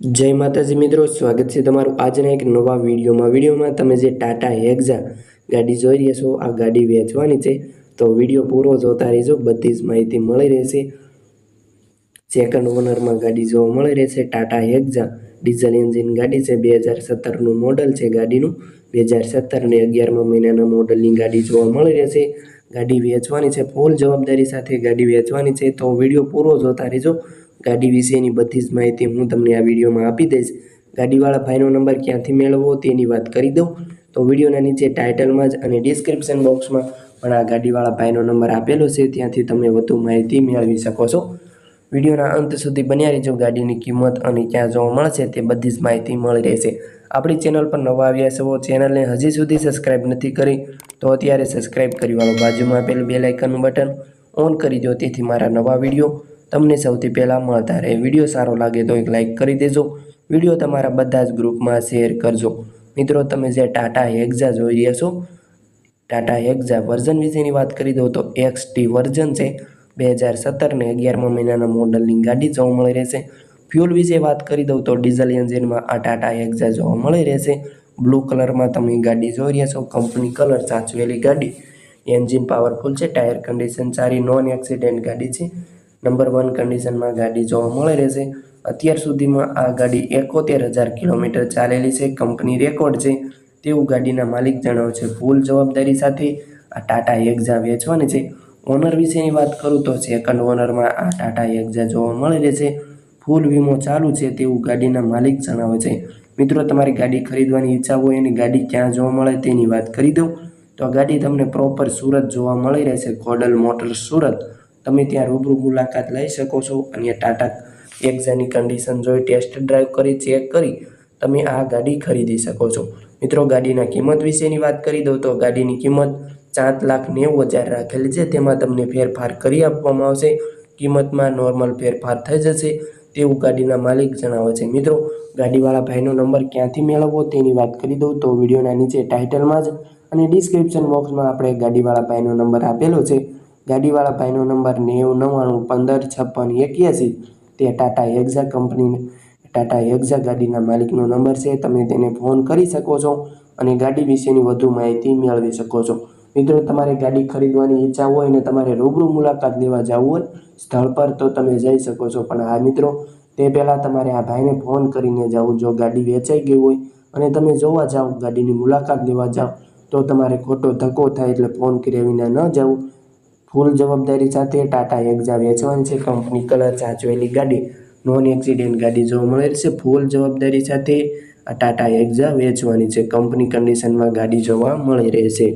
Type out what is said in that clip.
જય માતાજી મિત્રો, સ્વાગત છે તમારું આજના એક નવા વિડીયોમાં. વિડીયોમાં તમે જે ટાટા હેક્ઝા ગાડી જોઈ રહ્યા છો, આ ગાડી વેચવાની છે. તો વીડિયો પૂરો જોતા રહેજો, બધી જ માહિતી મળી રહેશે. સેકન્ડ ઓનરમાં ગાડી જોવા મળી રહેશે, ટાટા હેક્ઝા ડીઝલ એન્જિન ગાડી છે, બે હજાર સત્તરનું મોડલ છે ગાડીનું. બે હજાર સત્તરને અગિયારમા મહિનાના મોડલની ગાડી જોવા મળી રહેશે. ગાડી વેચવાની છે ફૂલ જવાબદારી સાથે ગાડી વેચવાની છે. તો વીડિયો પૂરો જોતા રહેજો. ગાડી વિશેની બધી જ માહિતી હું તમને આ વિડીયોમાં આપી દઈશ. ગાડીવાળા ભાઈનો નંબર ક્યાંથી મેળવવો તેની વાત કરી દઉં. તો વિડીયોના નીચે ટાઇટલમાં જ અને ડિસ્ક્રિપ્શન બોક્સમાં પણ આ ગાડીવાળા ભાઈનો નંબર આપેલો છે, ત્યાંથી તમે વધુ માહિતી મેળવી શકો છો. વિડીયોના અંત સુધી બન્યા રહેજો. ગાડીની કિંમત અને ક્યાં જોવા મળશે તે બધી જ માહિતી મળી રહેશે. આપણી ચેનલ પર નવા આવ્યા છો, ચેનલને હજી સુધી સબસ્ક્રાઇબ નથી કરી, તો અત્યારે સબસ્ક્રાઇબ કરી વાળો બાજુમાં આપેલું બે લાઇકનનું બટન ઓન કરી દો, તેથી મારા નવા વીડિયો તમને સૌથી પહેલાં મળતા રહે. વીડિયો સારો લાગે તો એક લાઇક કરી દેજો. વીડિયો તમારા બધા જ ગ્રુપમાં શેર કરજો. મિત્રો, તમે જે ટાટા હેક્ઝા જોઈ રહ્યા છો ટાટા હેક્ઝા વર્ઝન વિશેની વાત કરી દઉં તો એક્સ ટી વર્ઝન છે. બે હજાર સત્તરને અગિયારમા મહિનાના મોડલની ગાડી જોવા મળી રહેશે. ફ્યુલ વિશે વાત કરી દઉં તો ડીઝલ એન્જિનમાં આ ટાટા હેક્ઝા જોવા મળી રહેશે. બ્લુ કલરમાં તમે ગાડી જોઈ રહ્યા છો. કંપની કલર સાચવેલી ગાડી. એન્જિન પાવરફુલ છે. ટાયર કન્ડિશન સારી નોન એક્સિડન્ટ ગાડી છે. નંબર વન કન્ડિશનમાં ગાડી જોવા મળી રહેશે. અત્યાર સુધીમાં આ ગાડી એકોતેર હજાર કિલોમીટર ચાલેલી છે, કંપની રેકોર્ડ છે. તેવું ગાડીના માલિક જણાવે છે ફૂલ જવાબદારી સાથે આ ટાટા એક્ઝા વેચવાની છે. ઓનર વિશેની વાત કરું તો સેકન્ડ ઓનરમાં આ ટાટા એક્ઝા જોવા મળી રહેશે. ફૂલ વીમો ચાલુ છે તેવું ગાડીના માલિક જણાવે છે. મિત્રો, તમારી ગાડી ખરીદવાની ઈચ્છા હોય અને ગાડી ક્યાં જોવા મળે તેની વાત કરી દઉં. તો આ ગાડી તમને પ્રોપર સુરત જોવા મળી રહેશે. કોડલ મોટર્સ સુરત. તમે ત્યાં રૂબરૂ મુલાકાત લઈ શકો છો અને ટાટા એક્ઝાની કન્ડિશન જોઈ ટેસ્ટ ડ્રાઈવ કરી ચેક કરી, તમે આ ગાડી ખરીદી શકો છો. મિત્રો, ગાડીના કિંમત વિશેની વાત કરી દઉં તો ગાડીની કિંમત સાત લાખ નેવું હજાર રાખેલી છે. તેમાં તમને ફેરફાર કરી આપવામાં આવશે. કિંમતમાં નોર્મલ ફેરફાર થઈ જશે. તેવું ગાડીના માલિક જણાવે છે. મિત્રો, ગાડીવાળા ભાઈનો નંબર ક્યાંથી મેળવવો તેની વાત કરી દઉં તો વિડીયોના નીચે ટાઇટલમાં જ અને ડિસ્ક્રિપ્શન બોક્સમાં આપણે ગાડીવાળા ભાઈનો નંબર આપેલો છે. ગાડીવાળા ભાઈનો નંબર નેવું, નવ્વાણું, પંદર, છપ્પન, એક્યાસી. તે ટાટા એક્ઝા કંપની ટાટા એક્ઝા ગાડીના માલિકનો નંબર છે. તમે તેને ફોન કરી શકો છો અને ગાડી વિશેની વધુ માહિતી મેળવી શકો છો. મિત્રો, તમારે ગાડી ખરીદવાની ઈચ્છા હોય અને તમારે રૂબરૂ મુલાકાત લેવા જવું હોય સ્થળ પર, તો તમે જઈ શકો છો. પણ આ મિત્રો, તે પહેલાં તમારે આ ભાઈને ફોન કરીને જવું. જો ગાડી વેચાઈ ગઈ હોય અને તમે જોવા જાઓ ગાડીની મુલાકાત લેવા જાઓ તો તમારે ખોટો ધક્કો થાય એટલે ફોન કર્યા વિના ન જવું. ફૂલ જવાબદારી સાથે ટાટા એક્ઝા વેચવાની છે. કંપની કલર સાચવેલી ગાડી નોન એક્સિડેન્ટ ગાડી જોવા મળે છે. ફૂલ જવાબદારી સાથે ટાટા એક્ઝા વેચવાની છે. કંપની કન્ડિશનમાં ગાડી જોવા મળી રહેશે.